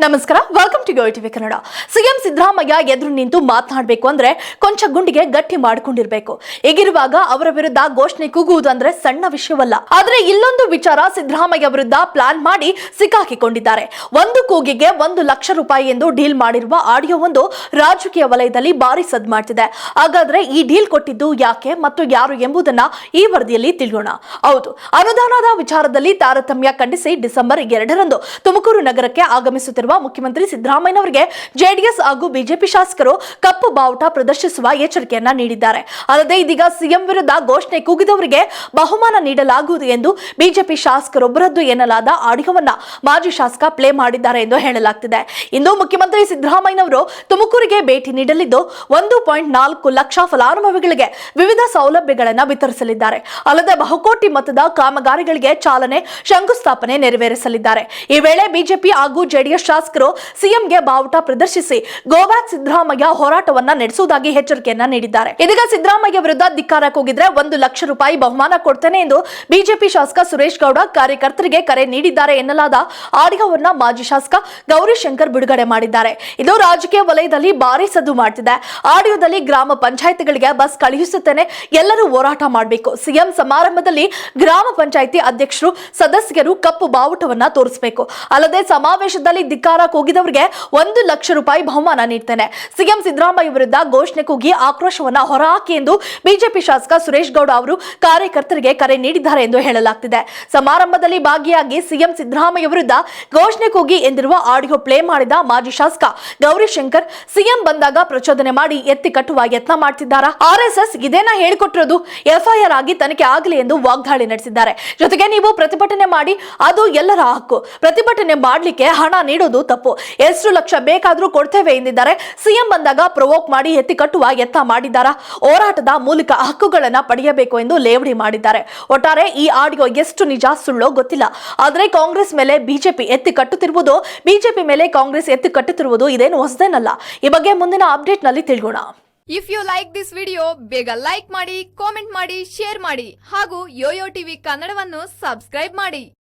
ನಮಸ್ಕಾರ welcome to TV Kannada CM Siddaramaiah ಎದುರು ನಿಂತು ಮಾತನಾಡಬೇಕು ಅಂದ್ರೆ ಕೊಂಚ ಗುಂಡಿಗೆ ಗಟ್ಟಿ ಮಾಡ್ಕೊಂಡಿರ್ಬೇಕು. ಹೀಗಿರುವಾಗ ಅವರ ವಿರುದ್ಧ ಘೋಷಣೆ ಕೂಗುವುದು ಅಂದ್ರೆ ಸಣ್ಣ ವಿಷಯವಲ್ಲ. ಆದ್ರೆ ಇಲ್ಲೊಂದು ವಿಚಾರ ಸಿದ್ದರಾಮಯ್ಯ ವಿರುದ್ಧ ಪ್ಲಾನ್ ಮಾಡಿ ಸಿಕ್ಕಾಕಿಕೊಂಡಿದ್ದಾರೆ. ಒಂದು ಕೂಗಿಗೆ ಒಂದು ಲಕ್ಷ ರೂಪಾಯಿ ಎಂದು ಡೀಲ್ ಮಾಡಿರುವ ಆಡಿಯೋ ಒಂದು ರಾಜಕೀಯ ವಲಯದಲ್ಲಿ ಭಾರಿ ಸದ್ ಮಾಡ್ತಿದೆ. ಹಾಗಾದ್ರೆ ಈ ಡೀಲ್ ಕೊಟ್ಟಿದ್ದು ಯಾಕೆ ಮತ್ತು ಯಾರು ಎಂಬುದನ್ನ ಈ ವರದಿಯಲ್ಲಿ ತಿಳಿಯೋಣ. ಹೌದು, ಅನುದಾನದ ವಿಚಾರದಲ್ಲಿ ತಾರತಮ್ಯ ಖಂಡಿಸಿ ಡಿಸೆಂಬರ್ ಎರಡರಂದು ತುಮಕೂರು ನಗರಕ್ಕೆ ಆಗಮಿಸುತ್ತಿರುವ ಮುಖ್ಯಮಂತ್ರಿ ಸಿದ್ದರಾಮಯ್ಯನವರಿಗೆ ಜೆಡಿಎಸ್ ಹಾಗೂ ಬಿಜೆಪಿ ಶಾಸಕರು ಕಪ್ಪು ಬಾವುಟ ಪ್ರದರ್ಶಿಸುವ ಎಚ್ಚರಿಕೆಯನ್ನ ನೀಡಿದ್ದಾರೆ. ಅಲ್ಲದೆ ಇದೀಗ ಸಿಎಂ ವಿರುದ್ಧ ಘೋಷಣೆ ಕೂಗಿದವರಿಗೆ ಬಹುಮಾನ ನೀಡಲಾಗುವುದು ಎಂದು ಬಿಜೆಪಿ ಶಾಸಕರೊಬ್ಬರದ್ದು ಎನ್ನಲಾದ ಆಡಿಯೋವನ್ನ ಮಾಜಿ ಶಾಸಕ ಪ್ಲೇ ಮಾಡಿದ್ದಾರೆ ಎಂದು ಹೇಳಲಾಗ್ತಿದೆ. ಇಂದು ಮುಖ್ಯಮಂತ್ರಿ ಸಿದ್ದರಾಮಯ್ಯನವರು ತುಮಕೂರಿಗೆ ಭೇಟಿ ನೀಡಲಿದ್ದು, ಒಂದು ಪಾಯಿಂಟ್ ನಾಲ್ಕು ಲಕ್ಷ ಫಲಾನುಭವಿಗಳಿಗೆ ವಿವಿಧ ಸೌಲಭ್ಯಗಳನ್ನು ವಿತರಿಸಲಿದ್ದಾರೆ. ಅಲ್ಲದೆ ಬಹುಕೋಟಿ ಮತದ ಕಾಮಗಾರಿಗಳಿಗೆ ಚಾಲನೆ ಶಂಕುಸ್ಥಾಪನೆ ನೆರವೇರಿಸಲಿದ್ದಾರೆ. ಈ ವೇಳೆ ಬಿಜೆಪಿ ಹಾಗೂ ಜೆಡಿಎಸ್ ಶಾಸಕರು ಸಿಎಂಗೆ ಬಾವುಟ ಪ್ರದರ್ಶಿಸಿ ಗೋಬ್ಯಾಕ್ ಸಿದ್ದರಾಮಯ್ಯ ಹೋರಾಟವನ್ನ ನಡೆಸುವುದಾಗಿ ಎಚ್ಚರಿಕೆಯನ್ನ ನೀಡಿದ್ದಾರೆ. ಇದೀಗ ಸಿದ್ದರಾಮಯ್ಯ ವಿರುದ್ಧ ಧಿಕ್ಕಾರ ಕೂಗಿದ್ರೆ ಒಂದು ಲಕ್ಷ ರೂಪಾಯಿ ಬಹುಮಾನ ಕೊಡ್ತೇನೆ ಎಂದು ಬಿಜೆಪಿ ಶಾಸಕ ಸುರೇಶ್ ಗೌಡ ಕಾರ್ಯಕರ್ತರಿಗೆ ಕರೆ ನೀಡಿದ್ದಾರೆ ಎನ್ನಲಾದ ಆಡಿಯೋವನ್ನ ಮಾಜಿ ಶಾಸಕ ಗೌರಿಶಂಕರ್ ಬಿಡುಗಡೆ ಮಾಡಿದ್ದಾರೆ. ಇದು ರಾಜಕೀಯ ವಲಯದಲ್ಲಿ ಭಾರಿ ಸದ್ದು ಮಾಡ್ತಿದೆ. ಆಡಿಯೋದಲ್ಲಿ ಗ್ರಾಮ ಪಂಚಾಯತಿಗಳಿಗೆ ಬಸ್ ಕಳುಹಿಸುತ್ತೇನೆ. ಎಲ್ಲರೂ ಹೋರಾಟ ಮಾಡಬೇಕು. ಸಿಎಂ ಸಮಾರಂಭದಲ್ಲಿ ಗ್ರಾಮ ಪಂಚಾಯಿತಿ ಅಧ್ಯಕ್ಷರು, ಸದಸ್ಯರು ಕಪ್ಪು ಬಾವುಟವನ್ನ ತೋರಿಸಬೇಕು. ಅಲ್ಲದೆ ಸಮಾವೇಶದಲ್ಲಿ ಧಿಕ್ಕಾರ ಕೂಗಿದವರಿಗೆ ಒಂದು ಲಕ್ಷ ರೂಪಾಯಿ ಬಹುಮಾನ ನೀಡ್ತೇನೆ. ಸಿಎಂ ಸಿದ್ದರಾಮಯ್ಯ ವಿರುದ್ಧ ಘೋಷಣೆ ಕೂಗಿ ಆಕ್ರೋಶವನ್ನ ಹೊರಹಾಕಿ ಎಂದು ಬಿಜೆಪಿ ಶಾಸಕ ಸುರೇಶ್ ಗೌಡ ಅವರು ಕಾರ್ಯಕರ್ತರಿಗೆ ಕರೆ ನೀಡಿದ್ದಾರೆ ಎಂದು ಹೇಳಲಾಗ್ತಿದೆ. ಸಮಾರಂಭದಲ್ಲಿ ಭಾಗಿಯಾಗಿ ಸಿಎಂ ಸಿದ್ದರಾಮಯ್ಯ ವಿರುದ್ಧ ಘೋಷಣೆ ಕೂಗಿ ಎಂದಿರುವ ಆಡಿಯೋ ಪ್ಲೇ ಮಾಡಿದ ಮಾಜಿ ಶಾಸಕ ಗೌರಿಶಂಕರ್, ಸಿಎಂ ಬಂದಾಗ ಪ್ರಚೋದನೆ ಮಾಡಿ ಎತ್ತಿ ಕಟ್ಟುವ ಯತ್ನ ಮಾಡ್ತಿದ್ದಾರಾ? ಆರ್ಎಸ್ಎಸ್ ಇದೇನ ಹೇಳಿಕೊಟ್ಟಿರೋದು? ಎಫ್ಐಆರ್ ಆಗಿ ತನಿಖೆ ಆಗಲಿ ಎಂದು ವಾಗ್ದಾಳಿ ನಡೆಸಿದ್ದಾರೆ. ಜೊತೆಗೆ ನೀವು ಪ್ರತಿಭಟನೆ ಮಾಡಿ ಅದು ಎಲ್ಲರ ಹಕ್ಕು. ಪ್ರತಿಭಟನೆ ಮಾಡಲಿಕ್ಕೆ ಹಣ ನೀಡೋದು ತಪ್ಪು. ಎಷ್ಟು ಲಕ್ಷ ಬೇಕಾದರೂ ಕೊಡ್ತೇವೆ ಎಂದಿದ್ದಾರೆ. ಸಿಎಂ ಬಂದಾಗ ಪ್ರವೋಕ್ ಮಾಡಿ ಎತ್ತಿ ಕಟ್ಟುವ ಯತ್ನ ಮಾಡಿದ್ದಾರಾ? ಹೋರಾಟದ ಮೂಲಕ ಹಕ್ಕುಗಳನ್ನ ಪಡೆಯಬೇಕು ಎಂದು ಲೇವಡಿ ಮಾಡಿದ್ದಾರೆ. ಒಟ್ಟಾರೆ ಈ ಆಡಿಯೋ ಎಷ್ಟು ನಿಜ ಸುಳ್ಳೋ ಗೊತ್ತಿಲ್ಲ. ಆದರೆ ಕಾಂಗ್ರೆಸ್ ಮೇಲೆ ಬಿಜೆಪಿ ಎತ್ತಿ ಕಟ್ಟುತ್ತಿರುವುದು, ಬಿಜೆಪಿ ಮೇಲೆ ಕಾಂಗ್ರೆಸ್ ಎತ್ತಿ ಕಟ್ಟುತ್ತಿರುವುದು ಇದೇನು ಹೊಸದೇನಲ್ಲ. ಈ ಬಗ್ಗೆ ಮುಂದಿನ ಅಪ್ಡೇಟ್ನಲ್ಲಿ ತಿಳಿಯೋಣ if you like this video ಬೇಗ ಲೈಕ್ ಮಾಡಿ ಕಾಮೆಂಟ್ ಮಾಡಿ ಶೇರ್ ಮಾಡಿ ಹಾಗೂ ಯೋಯೋ ಟಿವಿ ಕನ್ನಡವನ್ನು ಸಬ್ಸ್ಕ್ರೈಬ್ ಮಾಡಿ.